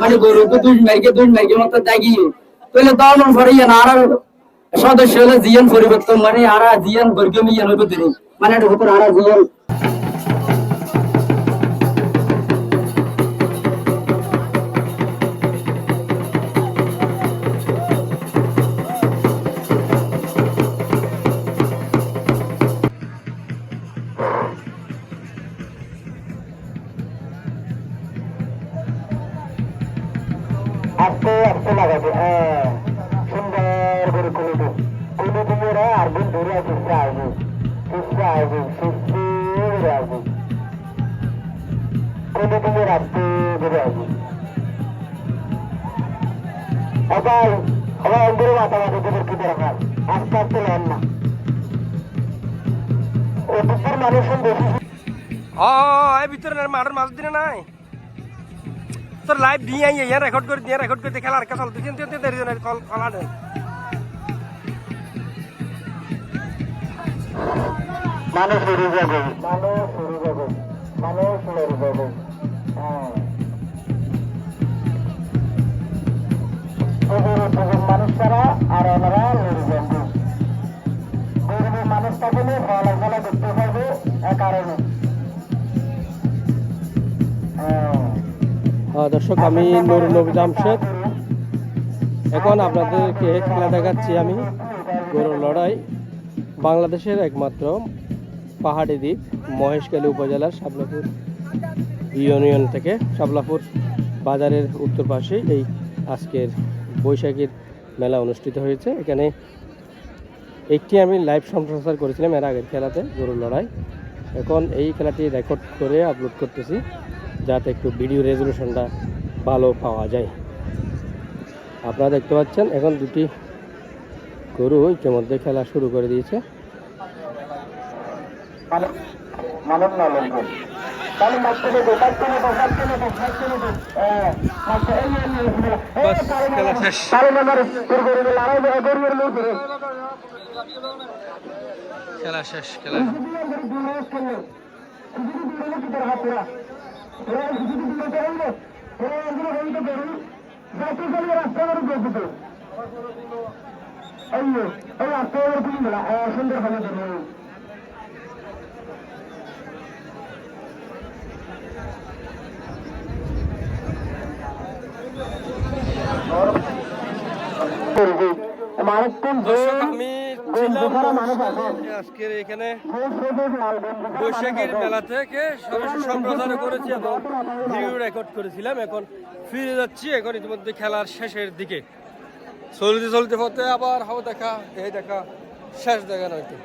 মানে গরুকে দুই মাইকে দুই মাইকে মতো দাগি। তাহলে পরে ইয়ান আর সদস্য হলে জিয়ান পরিবর্তন মানে আর জিয়ান বর্গমিয়ান হইব মানে এটা হতো আর জিয়ান আস্তে আস্তে লাগাবে হ্যাঁ। সুন্দর করে কুলুটু কুলুটু মেরে আর দিন ধরে সুস্থ আসবে সুস্থ আসবে সুস্থ ধরে আসবে কুলুটু মেরে আস্তে ধরে আসবে সবাই সবাই অন্তরে মাথা মাথা দেবের কি দরকার? আস্তে আস্তে নেন না। অতিথির মানুষের বেশি ও এই ভিতরে মাঠের মাছ দিনে নাই? তোর লাইভ দিয়ে আই ইয়া রেকর্ড করে দিয়ে রেকর্ড করে খেলা আর তিন তিন দেরি জন কল কলা মানুষ উড়ে যাবে মানুষ উড়ে যাবে মানুষ উড়ে যাবে হ্যাঁ মানুষ ছাড়া আর ওনারা দর্শক, আমি নুরুল নবী জামশেদ। এখন আপনাদেরকে খেলা দেখাচ্ছি আমি গরুর লড়াই। বাংলাদেশের একমাত্র পাহাড়ি দ্বীপ, মহেশখালী উপজেলার শাপলাপুর ইউনিয়ন থেকে শাপলাপুর বাজারের উত্তর পাশে এই আজকের বৈশাখীর মেলা অনুষ্ঠিত হয়েছে। এখানে একটি আমি লাইভ সম্প্রচার করেছিলাম এর আগের খেলাতে, গরুর লড়াই। এখন এই খেলাটি রেকর্ড করে আপলোড করতেছি। যাতে একটু ভিডিও রেজলিউশনটা ভালো পাওয়া যায়। আপনারা দেখতে পাচ্ছেন, এখন দুটি গরু ইতিমধ্যে খেলা শুরু করে দিয়েছে। মানব মানব না লঙ্ঘন তাহলে মারতে দেবে মারতে দেবে মারতে দেবে মারতে দেবে হ্যাঁ মারতে এই এই এই লোক ধরে খেলা শেষ খেলা সুন্দর ভাবে ধরুন মারাত্মক আজকের এখানে বৈশাখীর মেলা থেকে সরাসরি সম্প্রচার করেছি এবং ভিডিও রেকর্ড করেছিলাম। এখন ফিরে যাচ্ছি এখন ইতিমধ্যে খেলার শেষের দিকে। চলতে চলতে পথে আবার হাও দেখা এই দেখা শেষ দেখা নয়তো।